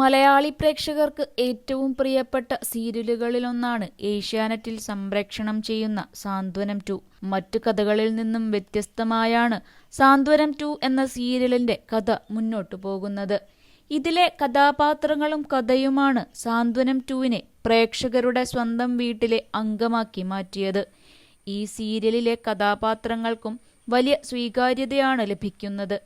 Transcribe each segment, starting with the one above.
മലയാളി പ്രേക്ഷകർക്ക് ഏറ്റവും പ്രിയപ്പെട്ട സീരിയലുകളിലൊന്നാണ് ഏഷ്യാനെറ്റിൽ സംപ്രേക്ഷണം ചെയ്യുന്ന സാന്ത്വനം ടു. മറ്റു കഥകളിൽ നിന്നും വ്യത്യസ്തമായാണ് സാന്ത്വനം ടു എന്ന സീരിയലിന്റെ കഥ മുന്നോട്ടു പോകുന്നത്. ഇതിലെ കഥാപാത്രങ്ങളും കഥയുമാണ് സാന്ത്വനം ടുവിനെ പ്രേക്ഷകരുടെ സ്വന്തം വീട്ടിലെ അംഗമാക്കി മാറ്റിയത്. ഈ സീരിയലിലെ കഥാപാത്രങ്ങൾക്കും വലിയ സ്വീകാര്യതയാണ് ലഭിക്കുന്നത്.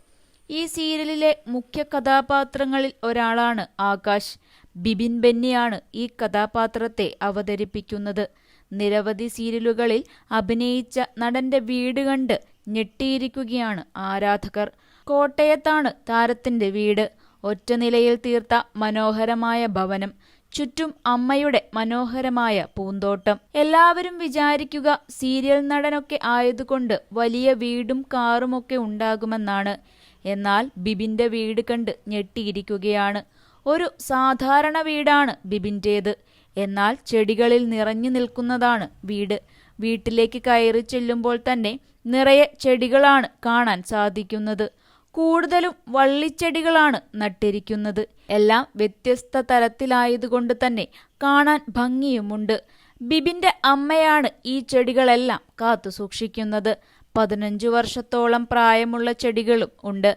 ഈ സീരിയലിലെ മുഖ്യ കഥാപാത്രങ്ങളിൽ ഒരാളാണ് ആകാശ്. ബിബിൻ ബെന്നിയാണ് ഈ കഥാപാത്രത്തെ അവതരിപ്പിക്കുന്നത്. നിരവധി സീരിയലുകളിൽ അഭിനയിച്ച നടന്റെ വീട് കണ്ട് ഞെട്ടിയിരിക്കുകയാണ് ആരാധകർ. കോട്ടയത്താണ് താരത്തിന്റെ വീട്. ഒറ്റ നിലയിൽ തീർത്ത മനോഹരമായ ഭവനം. ചുറ്റും അമ്മയുടെ മനോഹരമായ പൂന്തോട്ടം. എല്ലാവരും വിചാരിക്കുക സീരിയൽ നടനൊക്കെ ആയതുകൊണ്ട് വലിയ വീടും കാറുമൊക്കെ ഉണ്ടാകുമെന്നാണ്. എന്നാൽ ബിബിന്റെ വീട് കണ്ട് ഞെട്ടിയിരിക്കുകയാണ്. ഒരു സാധാരണ വീടാണ് ബിബിന്റേത് എന്നാൽ ചെടികളിൽ നിറഞ്ഞു നിൽക്കുന്നതാണ് വീട്. വീട്ടിലേക്ക് കയറി ചെല്ലുമ്പോൾ തന്നെ നിറയെ ചെടികളാണ് കാണാൻ സാധിക്കുന്നത്. കൂടുതലും വള്ളിച്ചെടികളാണ് നട്ടിരിക്കുന്നത്. എല്ലാം വ്യത്യസ്ത തരത്തിലായതുകൊണ്ട് തന്നെ കാണാൻ ഭംഗിയുമുണ്ട്. ബിബിന്റെ അമ്മയാണ് ഈ ചെടികളെല്ലാം കാത്തു സൂക്ഷിക്കുന്നത്. പതിനഞ്ചു വർഷത്തോളം പ്രായമുള്ള ചെടികളും ഉണ്ട്.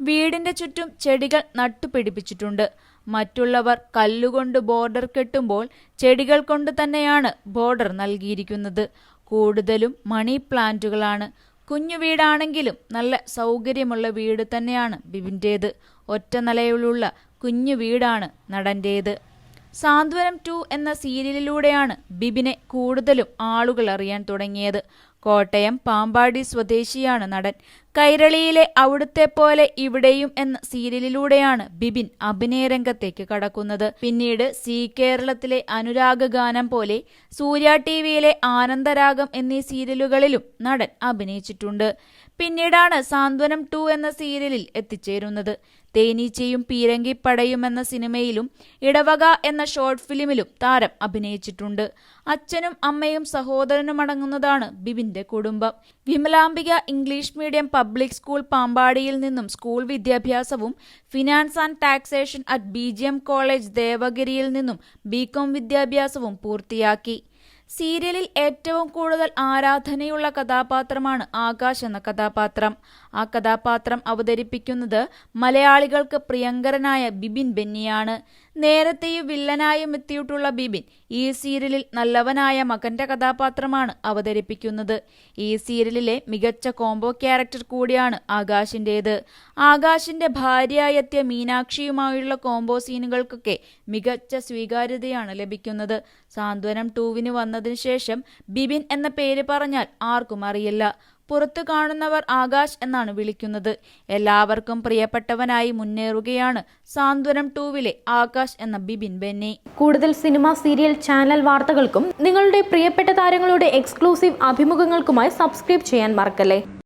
വീടിന്റെ ചുറ്റും ചെടികൾ നട്ടുപിടിപ്പിച്ചിട്ടുണ്ട്. മറ്റുള്ളവർ കല്ലുകൊണ്ട് ബോർഡർ കെട്ടുമ്പോൾ ചെടികൾ കൊണ്ട് തന്നെയാണ് ബോർഡർ നൽകിയിരിക്കുന്നത്. കൂടുതലും മണി പ്ലാന്റുകളാണ്. കുഞ്ഞു വീടാണെങ്കിലും നല്ല സൗകര്യമുള്ള വീട് തന്നെയാണ് ബിബിന്റേത് ഒറ്റ നിലയിലുള്ള കുഞ്ഞു വീടാണ് നടന്റേത് സാന്ത്വനം ടു എന്ന സീരിയലിലൂടെയാണ് ബിബിനെ കൂടുതലും ആളുകൾ അറിയാൻ തുടങ്ങിയത്. കോട്ടയം പാമ്പാടി സ്വദേശിയാണ് നടൻ. കൈരളിയിലെ അവിടുത്തെ പോലെ ഇവിടെയും എന്ന സീരിയലിലൂടെയാണ് ബിബിൻ അഭിനയരംഗത്തേക്ക് കടക്കുന്നത്. പിന്നീട് സി കേരളത്തിലെ അനുരാഗ ഗാനം പോലെ സൂര്യ ടി വിയിലെ ആനന്ദരാഗം എന്നീ സീരിയലുകളിലും നടൻ അഭിനയിച്ചിട്ടുണ്ട്. പിന്നീടാണ് സാന്ത്വനം ടു എന്ന സീരിയലിൽ എത്തിച്ചേരുന്നത്. തേനീച്ചയും പീരങ്കിപ്പടയും എന്ന സിനിമയിലും ഇടവക എന്ന ഷോർട്ട് ഫിലിമിലും താരം അഭിനയിച്ചിട്ടുണ്ട്. അച്ഛനും അമ്മയും സഹോദരനും അടങ്ങുന്നതാണ് ബിബിന്റെ കുടുംബം. Vimalambika English medium public school പാമ്പാടിയിൽ നിന്നും സ്കൂൾ വിദ്യാഭ്യാസവും finance and taxation at B college ദേവഗിരിയിൽ നിന്നും ബികോം വിദ്യാഭ്യാസവും പൂർത്തിയാക്കി. സീരിയലിൽ ഏറ്റവും കൂടുതൽ ആരാധനയുള്ള കഥാപാത്രമാണ് ആകാശ് എന്ന കഥാപാത്രം. ആ കഥാപാത്രം അവതരിപ്പിക്കുന്നത് മലയാളികൾക്ക് പ്രിയങ്കരനായ ബിബിൻ ബെന്നിയാണ്. നേരത്തെയും വില്ലനായും എത്തിയിട്ടുള്ള ബിബിൻ ഈ സീരിയലിൽ നല്ലവനായ മകന്റെ കഥാപാത്രമാണ് അവതരിപ്പിക്കുന്നത്. ഈ സീരിയലിലെ മികച്ച കോംബോ ക്യാരക്ടർ കൂടിയാണ് ആകാശിന്റേത് ആകാശിന്റെ ഭാര്യയായെത്തിയ മീനാക്ഷിയുമായുള്ള കോംബോ സീനുകൾക്കൊക്കെ മികച്ച സ്വീകാര്യതയാണ് ലഭിക്കുന്നത്. സാന്ത്വനം ടൂവിന് വന്നതിന് ശേഷം ബിബിൻ എന്ന പേര് പറഞ്ഞാൽ ആർക്കും അറിയില്ല. പുറത്തു കാണുന്നവർ ആകാശ് എന്നാണ് വിളിക്കുന്നത്. എല്ലാവർക്കും പ്രിയപ്പെട്ടവനായി മുന്നേറുകയാണ് സാന്ത്വനം ടൂവിലെ ആകാശ് എന്ന ബിബിൻ ബെന്നി. കൂടുതൽ സിനിമ സീരിയൽ ചാനൽ വാർത്തകൾക്കും നിങ്ങളുടെ പ്രിയപ്പെട്ട താരങ്ങളുടെ എക്സ്ക്ലൂസീവ് അഭിമുഖങ്ങൾക്കുമായി സബ്സ്ക്രൈബ് ചെയ്യാൻ മറക്കല്ലേ?